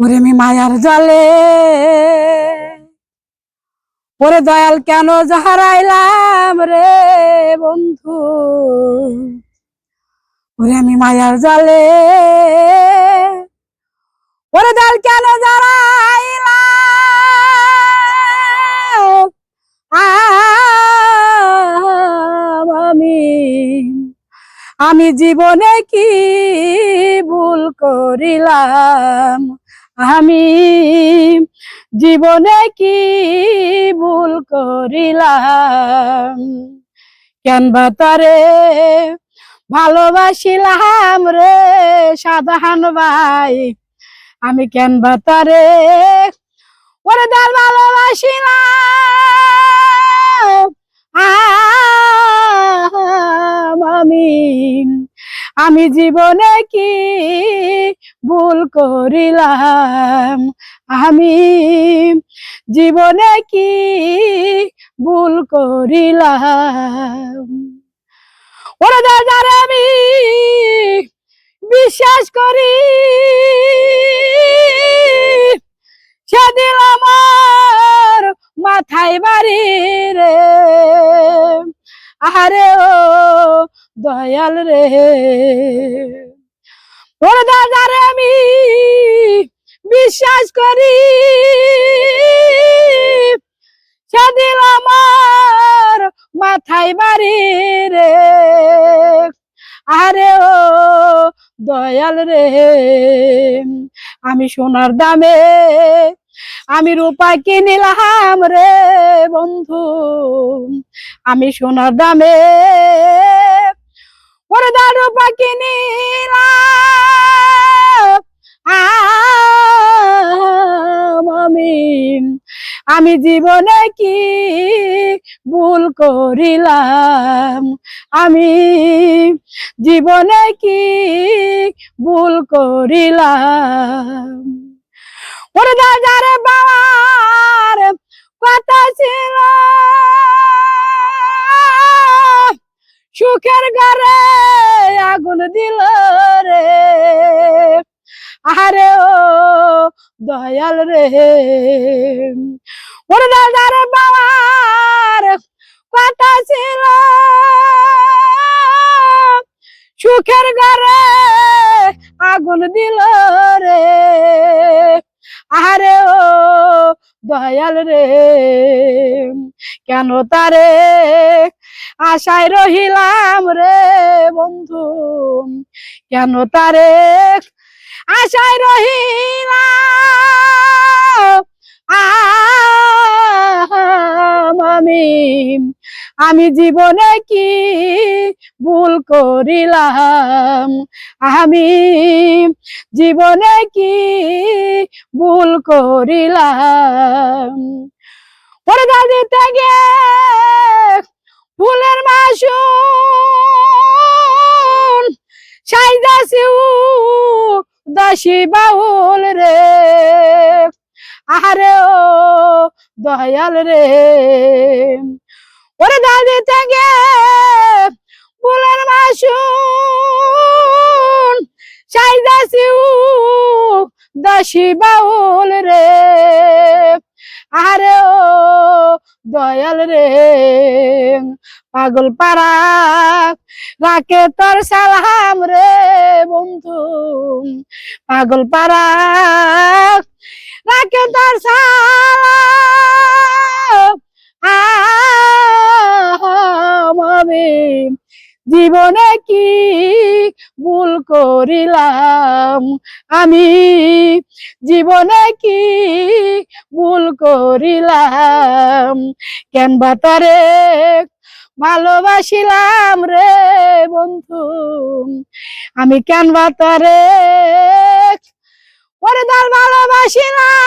ওরে আমি মায়ার জালে। ওরে দয়াল কেন হারাইলাম রে বন্ধু? ওরে আমি মায়ার জালে। ওরে দয়াল কেন জারাইলাম আমি? আমি জীবনে কি ভুল করিলাম? আমি জীবনে কি ভুল করিলাম? কেন বা তারে ভালোবাসিলাম রে সাধারণ ভাই? আমি কেন বা তারে ওরে দাল ভালোবাসিলাম? আমি জীবনে কি ভুল করিলাম? আমি জীবনে কি ভুল করিলাম? ওরে আমি বিশ্বাস করি, সেদিন আমার মাথায় বাড়ি রে। আরে ও দয়াল রে। ওরে দাদারে আমি বিশ্বাস করি, সেদিন আমার মাথায় বাড়ি রে। আরে ও দয়াল রে, আমি সোনার দামে, আমি রূপা কিনিলাম রে বন্ধু। আমি সোনার দামে ওরে দা রূপা আমি জীবনে কি ভুল করিলাম? আমি জীবনে কি ভুল করিলাম? ওরে দাদারে বাবার কথা ছিল, সুখের ঘরে দিল রে। আরে ও দয়াল রে। ওরে দাদারে বাবার কথা ছিল, সুখের ঘরে আগুন দিল রে। আরে ও দয়াল রে, কেন তারে আশায় রহিলাম রে? বন্ধু, কেন তারে আশায় রহিলাম আম আমি জীবনে কি ভুল করিলাম? আমি জীবনে কি ভুল করিলাম? ওরে দাদিতে গে দাসী বাউল রে। আরে ও দয়াল রে। ওরে দাদি থেকে ফুলের মাসুন সাইদাসিউ দাসী বাউল রে। আরে ও দয়াল রে। পাগল পাড়া রাকে তোর সালাম রে বন্ধু। পাগল পাড়া তোর আমি জীবনে কি ভুল করিলাম? আমি জীবনে কি ভুল করিলাম? কেন বাতারে ভালোবাসিলাম রে বন্ধু। আমি কেন বাতারে ওরে তার ভালোবাসিলাম।